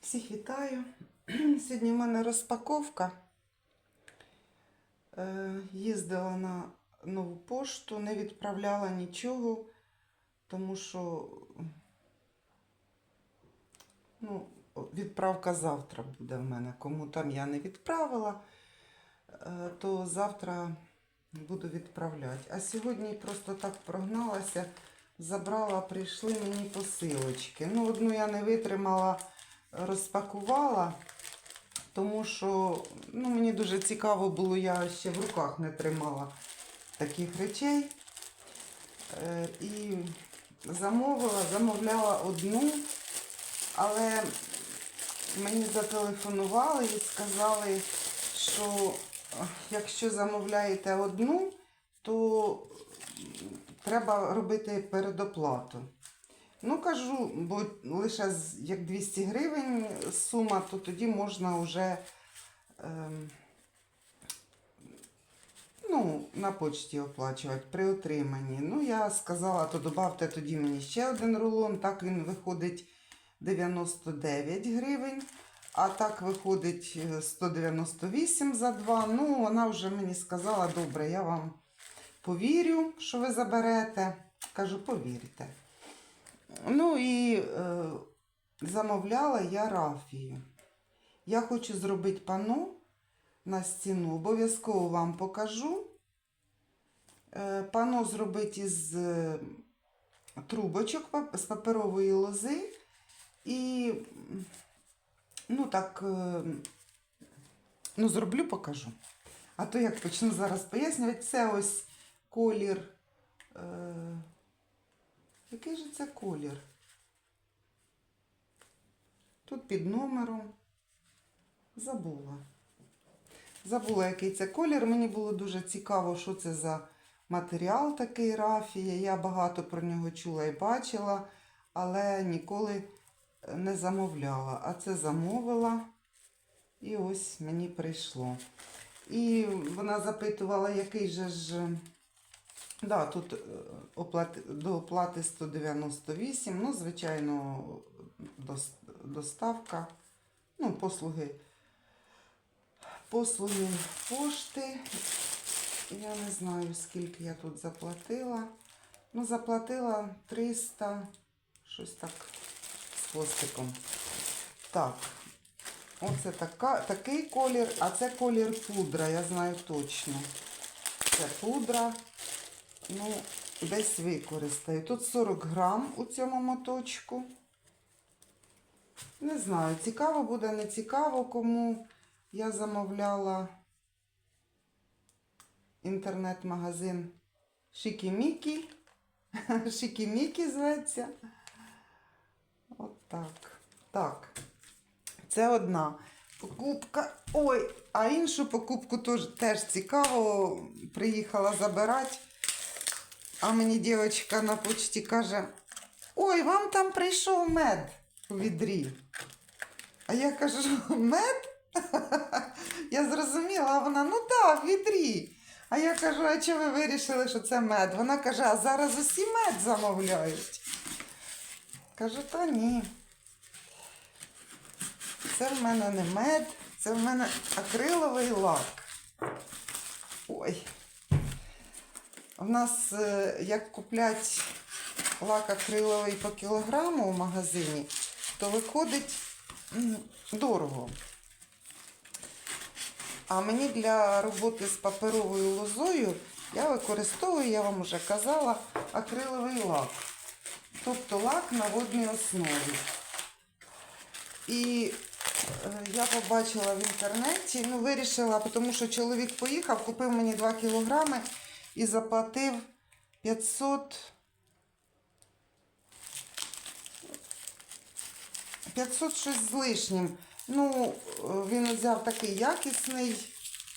Всіх вітаю. Сьогодні в мене розпаковка. Е, Їздила на нову пошту, не відправляла нічого, тому що ну, відправка завтра буде в мене. Кому там я не відправила, е, то завтра буду відправляти. А сьогодні просто так прогналася, забрала, прийшли мені посилочки. Ну, одну я не витримала розпакувала, тому що ну, мені дуже цікаво було, я ще в руках не тримала таких речей. Е, і замовила, замовляла одну, але мені зателефонували і сказали, що е, якщо замовляєте одну, то треба робити передоплату. Ну, кажу, бо лише як 200 гривень сума, то тоді можна вже ем, ну, на почті оплачувати при отриманні. Ну, я сказала, то додавте тоді мені ще один рулон, так він виходить 99 гривень, а так виходить е, 198 за два. Ну, вона вже мені сказала, добре, я вам повірю, що ви заберете. Кажу, повірте. Ну і е, замовляла я рафію. Я хочу зробити пано на стіну. Обов'язково вам покажу. Е, пано зробити із е, трубочок з паперової лози. І ну так, е, ну, зроблю, покажу. А то як почну зараз пояснювати, це ось колір. Е, який же це колір? Тут під номером. Забула. Забула, який це колір. Мені було дуже цікаво, що це за матеріал такий рафія. Я багато про нього чула і бачила, але ніколи не замовляла. А це замовила. І ось мені прийшло. І вона запитувала, який же ж. Да, тут е, оплати, до оплати 198, ну, звичайно, доставка, ну, послуги, послуги пошти. Я не знаю, скільки я тут заплатила. Ну, заплатила 300, щось так з хвостиком. Так, оце така, такий колір, а це колір пудра, я знаю точно. Це пудра. Ну, десь використаю. Тут 40 грам у цьому моточку. Не знаю, цікаво буде, не цікаво, кому я замовляла інтернет-магазин Шикімікі. Шикімікі зветься. От так. Так. Це одна покупка. Ой, а іншу покупку теж, теж цікаво. Приїхала забирати. А мені дівчинка на почті каже: Ой, вам там прийшов мед у відрі. А я кажу, мед? Я зрозуміла, а вона, ну так, в відрі. А я кажу, а чого ви вирішили, що це мед? Вона каже, а зараз усі мед замовляють. Кажу, та ні. Це в мене не мед, це в мене акриловий лак. Ой. У нас, е, як куплять лак акриловий по кілограму в магазині, то виходить дорого. А мені для роботи з паперовою лозою я використовую, я вам вже казала, акриловий лак. Тобто лак на водній основі. І е, я побачила в інтернеті, ну вирішила, тому що чоловік поїхав, купив мені 2 кілограми і заплатив 500. 500 щось з лишнім. Ну, він взяв такий якісний.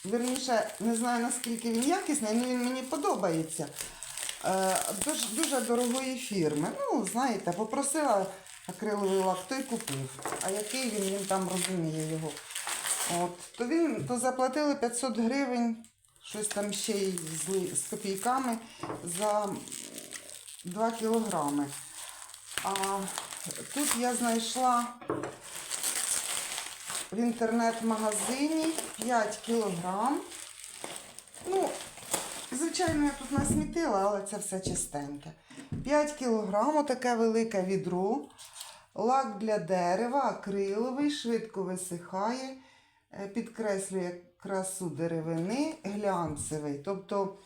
Верніше, не знаю наскільки він якісний, але він мені подобається. Е, Дуже, дуже дорогої фірми. Ну, знаєте, попросила акриловий лак, той купив. А який він, він там розуміє його. От, то він то заплатили 500 гривень, щось там ще й з, з копійками за 2 кілограми. А тут я знайшла в інтернет-магазині 5 кілограм. Ну, звичайно, я тут насмітила, але це все чистеньке. 5 кілограм, отаке велике відро. Лак для дерева, акриловий, швидко висихає, е, підкреслює красу деревини, глянцевий. Тобто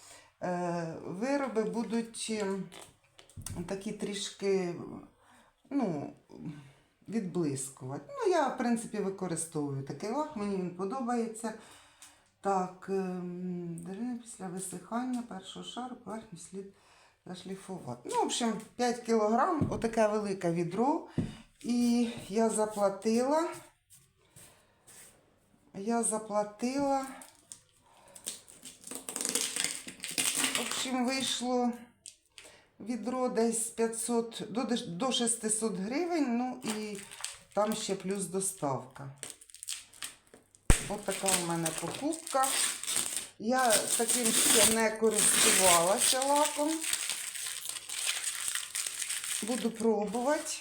е, вироби будуть ем, такі трішки ну, відблискувати. Ну, я, в принципі, використовую такий лак, мені він подобається. Так, ем, деревина після висихання першого шару поверхню слід зашліфувати. Ну, в общем, 5 кілограм, отаке велике відро. І я заплатила. Я заплатила. В общем, вийшло відро десь 500 до, до 600 гривень. Ну і там ще плюс доставка. Ось така у мене покупка. Я таким ще не користувалася лаком. Буду пробувати.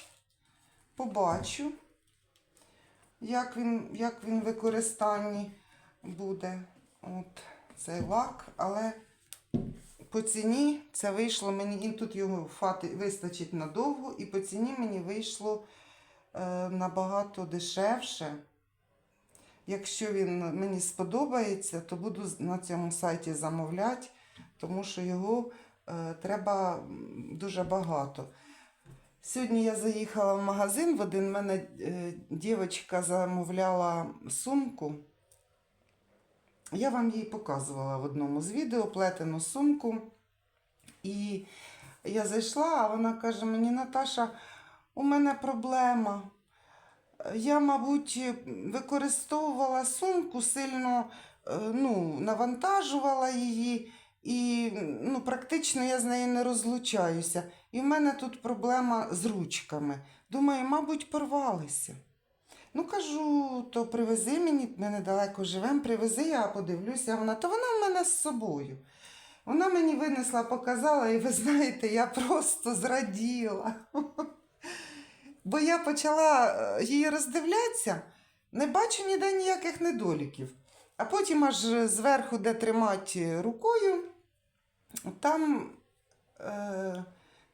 Побачу, як він, як він в використанні буде от цей лак. Але по ціні це вийшло мені, і тут його фати вистачить надовго, і по ціні мені вийшло е, набагато дешевше. Якщо він мені сподобається, то буду на цьому сайті замовляти, тому що його е, треба дуже багато. Сьогодні я заїхала в магазин в один, мене е, дівчинка замовляла сумку. Я вам її показувала в одному з відео плетену сумку. І я зайшла, а вона каже мені, Наташа, у мене проблема. Я, мабуть, використовувала сумку сильно, е, ну, навантажувала її, і ну, практично я з нею не розлучаюся. І в мене тут проблема з ручками. Думаю, мабуть, порвалися. Ну, кажу, то привези мені, ми недалеко живемо, привези, я подивлюся. Вона, то вона в мене з собою. Вона мені винесла, показала, і ви знаєте, я просто зраділа. Бо я почала е, її роздивлятися, не бачу ніде ніяких недоліків. А потім аж зверху, де тримати рукою, там е,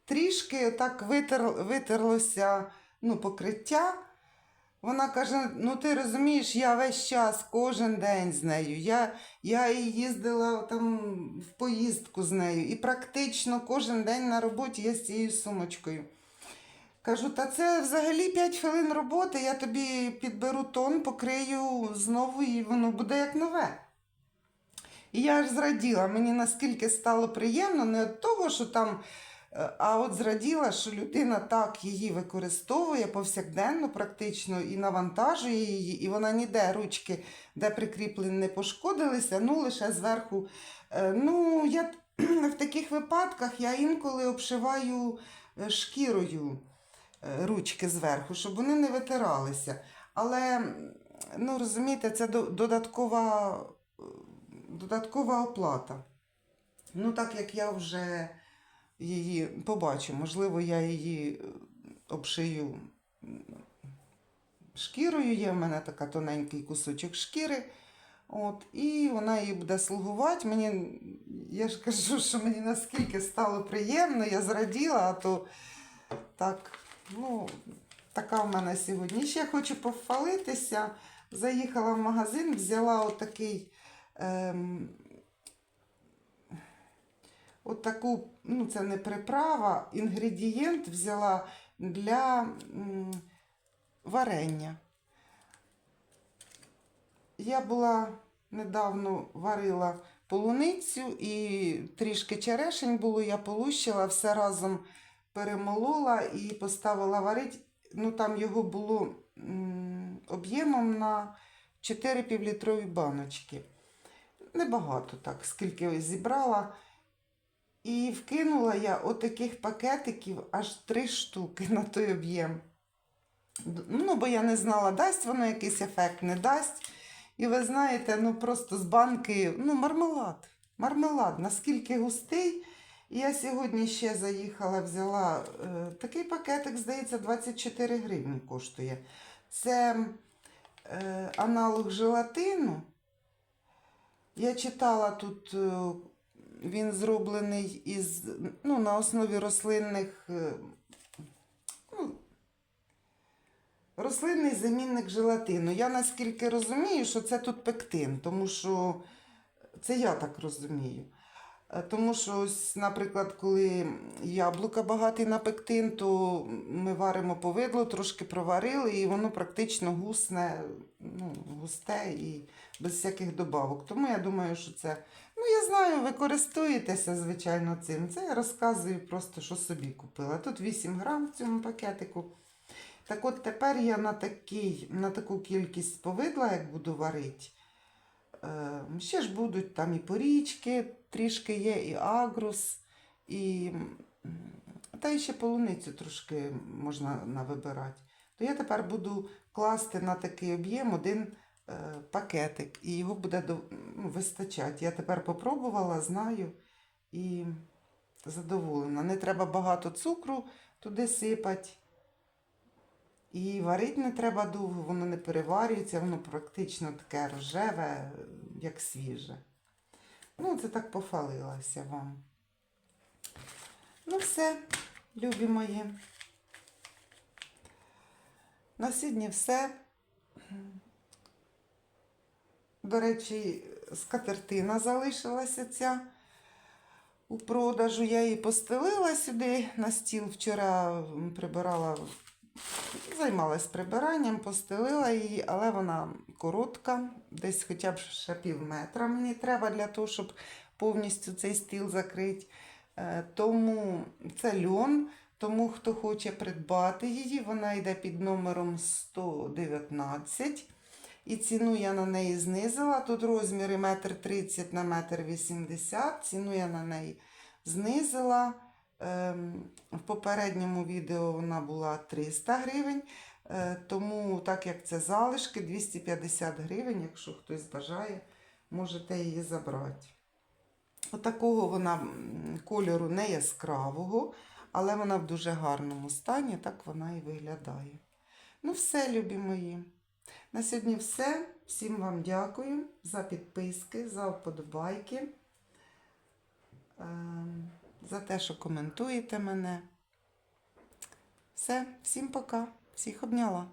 трішки так витер, витерлося ну, покриття. Вона каже: ну ти розумієш, я весь час, кожен день з нею. Я, я і їздила там в поїздку з нею, і практично кожен день на роботі я з цією сумочкою. Кажу, та це взагалі 5 хвилин роботи, я тобі підберу тон, покрию знову і воно буде як нове. І я аж зраділа, мені наскільки стало приємно, не від того, що там, е, а от зраділа, що людина так її використовує повсякденно, практично, і навантажує її, і вона ніде ручки, де прикріплені, не пошкодилися, ну лише зверху. Е, Ну, я в таких випадках я інколи обшиваю е, шкірою ручки зверху, щоб вони не витиралися. Але, ну, розумієте, це додаткова, додаткова оплата. Ну, так як я вже її побачу, можливо, я її е, обшию шкірою. Є в мене така тоненький кусочок шкіри. От, і вона їй буде слугувати. Мені, я ж кажу, що мені наскільки стало приємно, я зраділа, а то так, ну, така в мене сьогодні. Ще хочу похвалитися. Заїхала в магазин, взяла отакий. Ем, от таку, ну це не приправа, інгредієнт взяла для м, варення. Я була недавно варила полуницю і трішки черешень було, я полущила, все разом перемолола і поставила варити. Ну там його було об'ємом на 4 півлітрові баночки. Небагато так, скільки зібрала. І вкинула я отаких пакетиків аж три штуки на той об'єм. Ну, бо я не знала, дасть воно якийсь ефект, не дасть. І ви знаєте, ну просто з банки, ну, мармелад. Мармелад, наскільки густий. І я сьогодні ще заїхала, взяла е, такий пакетик, здається, 24 гривні коштує. Це е, аналог желатину. Я читала тут, е, він зроблений із, ну, на основі рослинних. е, Ну, рослинний замінник желатину. Я наскільки розумію, що це тут пектин, тому що це я так розумію. Е, Тому що, ось, наприклад, коли яблука багаті на пектин, то ми варимо повидло, трошки проварили, і воно практично гусне, ну, густе і без всяких добавок. Тому я думаю, що це. Ну, я знаю, ви користуєтеся, звичайно, цим. Це я розказую просто, що собі купила. Тут 8 грам в цьому пакетику. Так от тепер я на, такий, на таку кількість повидла, як буду варити. Е, ще ж будуть там і порічки, трішки є, і агрус, і та і ще полуницю трошки можна навибирати. То я тепер буду класти на такий об'єм один е, пакетик, і його буде ну, вистачати. Я тепер попробувала, знаю і задоволена. Не треба багато цукру туди сипати. І варити не треба довго, воно не переварюється, воно практично таке рожеве, як свіже. Ну, це так пофалилася вам. Ну, все, любі мої. На сьогодні все. До речі, скатертина залишилася ця у продажу. Я її постелила сюди на стіл. Вчора прибирала Займалась прибиранням, постелила її, але вона коротка, десь хоча б ще пів метра мені треба для того, щоб повністю цей стіл закрити. Е, Тому це льон, тому хто хоче придбати її, вона йде під номером 119. І ціну я на неї знизила. Тут розміри 1,30 на 1,80 м. Ціну я на неї знизила. Ем, В попередньому відео вона була 300 гривень, е, тому, так як це залишки, 250 гривень, якщо хтось бажає, можете її забрати. Отакого вона кольору не яскравого, але вона в дуже гарному стані, так вона і виглядає. Ну, все, любі мої. На сьогодні все. Всім вам дякую за підписки, за вподобайки. За те, що коментуєте мене. Все, всім пока, всіх обняла.